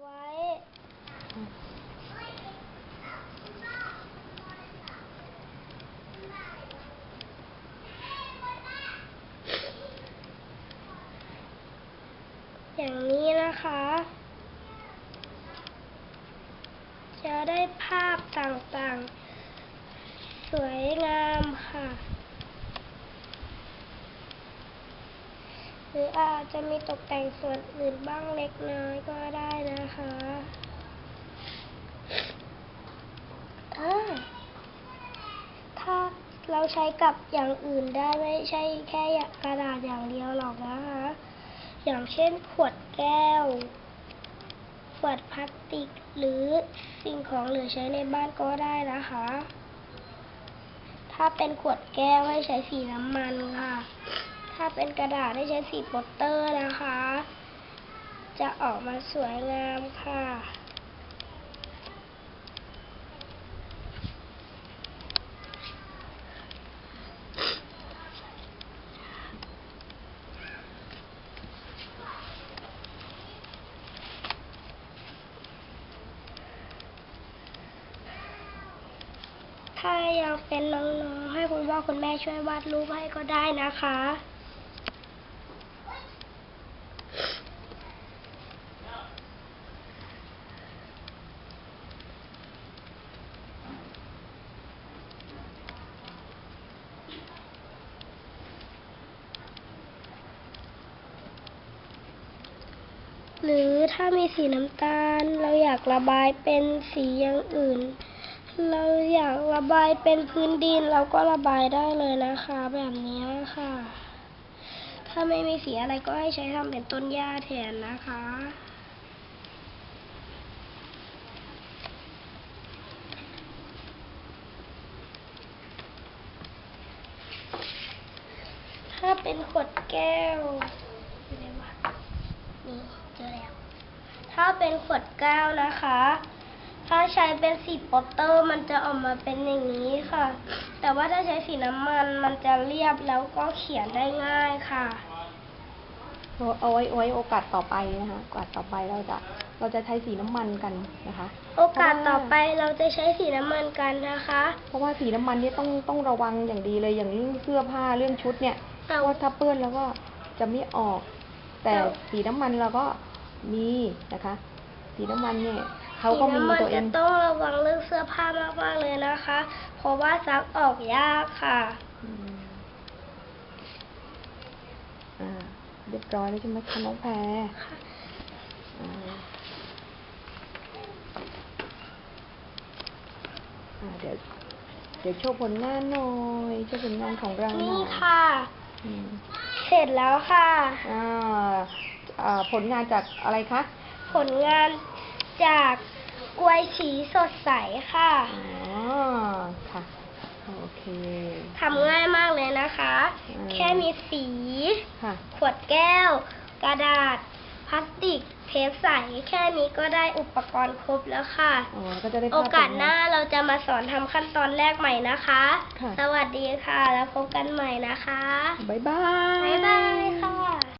ไว้ อย่างนี้นะคะ จะได้ภาพต่างๆ สวยงามค่ะ รืออาจจะมีตกแต่งส่วนอื่นบ้างเล็กน้อยก็ได้นะคะอ่าถ้าเราใช้กับอย่างอื่นได้ไม่ใช่แค่กระดาษอย่างเดียวหรอกนะคะ อย่างเช่นขวดแก้ว ขวดพลาสติกหรือสิ่งของเหลือใช้ในบ้านก็ได้นะคะ ถ้าเป็นขวดแก้วให้ใช้สีน้ำมันค่ะ ถ้าเป็นกระดาษให้ใช้สีโปสเตอร์นะคะ จะออกมาสวยงามค่ะถ้ายังเป็นน้องๆให้คุณพ่อคุณแม่ช่วยวาดรูปให้ก็ได้นะคะ หรือถ้ามีสีน้ำตาล เราอยากระบายเป็นสีอย่างอื่น เราอยากระบายเป็นพื้นดินเราก็ระบายได้เลยนะคะ แบบนี้ค่ะ ถ้าไม่มีสีอะไรก็ให้ใช้ทำเป็นต้นหญ้าแทนนะคะถ้าเป็นขวดแก้วอยู่ไหนวะนี่ ถ้าเป็นขวดแก้วนะคะ ถ้าใช้เป็นสีโปสเตอร์มันจะออกมาเป็นอย่างนี้ค่ะ แต่ว่าถ้าใช้สีน้ำมันมันจะเรียบแล้วก็เขียนได้ง่ายค่ะเอาเอาไว้เอาไว้โอกาสต่อไปนะคะโอกาสต่อไปเราจะเราจะใช้สีน้ำมันกันนะคะ โอกาสต่อไปเราจะใช้สีน้ำมันกันนะคะ เพราะว่าสีน้ำมันเนี่ยต้องต้องระวังอย่างดีเลยอย่างเรื่องเสื้อผ้าเรื่องชุดเนี่ยเพแต่ราะว่าถ้าเปื้อนแล้วก็จะไม่ออก แต่แต่สีน้ำมันเราก็ มีนะคะ สีน้ำมันเนี่ยเขาก็สีมีน้ำมันตัวเอจะงต้องระวังเรื่องเสื้อผ้ามากๆเลยนะคะ เพราะว่าซักออกยากค่ะอืมอ่าเรียบร้อยแล้วใช่ไหมคะน้องแพรอ่าอ่าเดี๋ยวเดี๋ยวโชว์ผลงานหน่อยโชว์ผลงานของเราหน่นี่อยค่ะอืมเสร็จแล้วค่ะอ่าอ่า ผลงานจากอะไรคะ ผลงานจากกล้วยสีสดใสค่ะ อ๋อ ค่ะ โอเค ทำง่ายมากเลยนะคะ อืม แค่มีสี ค่ะ ขวดแก้ว กระดาษ พลาสติก เทปใส แค่นี้ก็ได้อุปกรณ์ครบแล้วค่ะ อ๋อ ก็จะได้ภพโอกาสหน้าผลง เราจะมาสอนทำขั้นตอนแรกใหม่นะคะ ค่ะ สวัสดีค่ะ แล้วพบกันใหม่นะคะบ๊ายบาย บ๊ายบายค่ะ